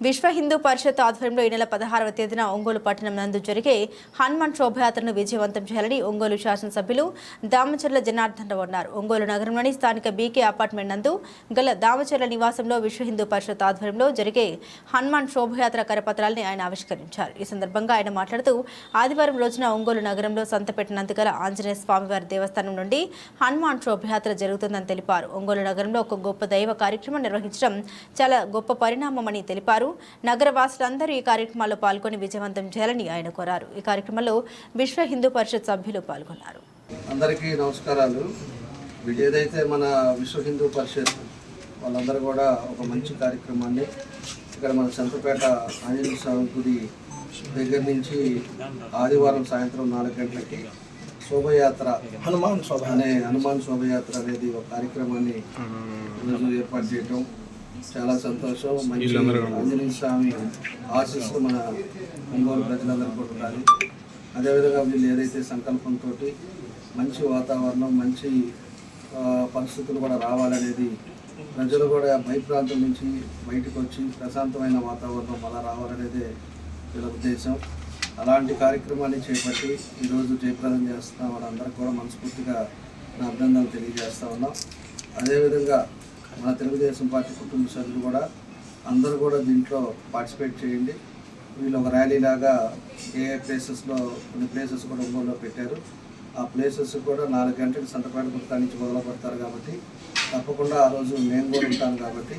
విశ్వ హిందూ పరిషత్ ఆధ్వర్యంలో ఈ నెల పదహారవ తేదీన ఒంగోలు పట్టణం నందు జరిగే హనుమాన్ శోభయాత్రను విజయవంతం చేయాలని ఒంగోలు శాసనసభ్యులు దామచర్ల జనార్దన్ రావు అన్నారు. ఒంగోలు నగరంలోని స్థానిక బీకే అపార్ట్మెంట్ నందు గల దామచర్ల నివాసంలో విశ్వ హిందూ పరిషత్ ఆధ్వర్యంలో జరిగే హనుమాన్ శోభయాత్ర కరపత్రాలని ఆయన ఆవిష్కరించారు. ఈ సందర్భంగా ఆయన మాట్లాడుతూ ఆదివారం రోజున ఒంగోలు నగరంలో సంతపేట నందుగల ఆంజనేయ స్వామివారి దేవస్థానం నుండి హనుమాన్ శోభయాత్ర జరుగుతుందని తెలిపారు. ఒంగోలు నగరంలో ఒక గొప్ప దైవ కార్యక్రమం నిర్వహించడం చాలా గొప్ప పరిణామమని తెలిపారు. నగర వాసులందరూ ఈ కార్యక్రమాల్లో పాల్గొని విజయవంతం చేయాలని ఆయన కోరారు. ఈ కార్యక్రమంలో విశ్వ హిందూ పరిషత్ సభ్యులు పాల్గొన్నారు. అందరికీ నమస్కారాలు. ఏదైతే మన విశ్వ హిందూ పరిషత్ వాళ్ళందరూ కూడా ఒక మంచి కార్యక్రమాన్ని ఇక్కడ మన సంతపేట ఆంజనేయ స్వామి గుడి దగ్గర నుంచి ఆదివారం సాయంత్రం నాలుగు గంటలకి శోభయాత్ర హనుమాన్ శోభ. అనే హనుమాన్ శోభయాత్ర అనేది ఒక కార్యక్రమాన్ని ఈరోజు ఏర్పాటు చేయటం చాలా సంతోషం. మంచి ఆంజనేయ స్వామి ఆశీస్సులు మన ఒంగోలు ప్రజలందరూ ఉండాలి అదేవిధంగా వీళ్ళు ఏదైతే సంకల్పంతో మంచి వాతావరణం మంచి పరిస్థితులు కూడా రావాలనేది ప్రజలు కూడా భయప్రాంతం నుంచి బయటకు వచ్చి ప్రశాంతమైన వాతావరణం అలా రావాలనేదే వీళ్ళ ఉద్దేశం. అలాంటి కార్యక్రమాన్ని చేపట్టి ఈరోజు జయప్రదం చేస్తున్న వాళ్ళందరికీ కూడా మనస్ఫూర్తిగా నా అభినందనలు తెలియజేస్తా ఉన్నాం. అదేవిధంగా మన తెలుగుదేశం పార్టీ కుటుంబ సభ్యులు కూడా అందరూ కూడా దీంట్లో పార్టిసిపేట్ చేయండి. వీళ్ళు ఒక ర్యాలీ లాగా ఏ ఏ ప్లేసెస్లో కొన్ని ప్లేసెస్ కూడా ఒంగోలులో పెట్టారు. ఆ ప్లేసెస్ కూడా నాలుగు గంటలకు సంతపేట గుర్తా నుంచి మొదలు పెడతారు కాబట్టి తప్పకుండా ఆ రోజు నేను కూడా ఉంటాను కాబట్టి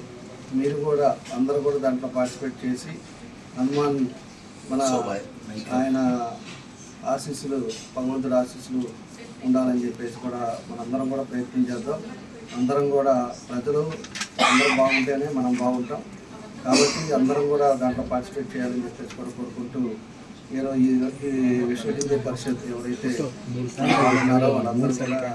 మీరు కూడా అందరూ కూడా దాంట్లో పార్టిసిపేట్ చేసి హనుమాన్ మన ఆయన ఆశీస్సులు భగవంతుడి ఆశీస్సులు ఉండాలని చెప్పేసి కూడా మనందరం కూడా ప్రయత్నం చేద్దాం. అందరం కూడా ప్రజలు అందరం బాగుంటేనే మనం బాగుంటాం. కాబట్టి అందరం కూడా దాంట్లో పార్టిసిపేట్ చేయాలని చెప్పేసి కూడా కోరుకుంటూ ఈరోజు ఈ విశ్వ హిందూ పరిషత్ ఎవరైతే ఉన్నారో వాళ్ళందరూ కూడా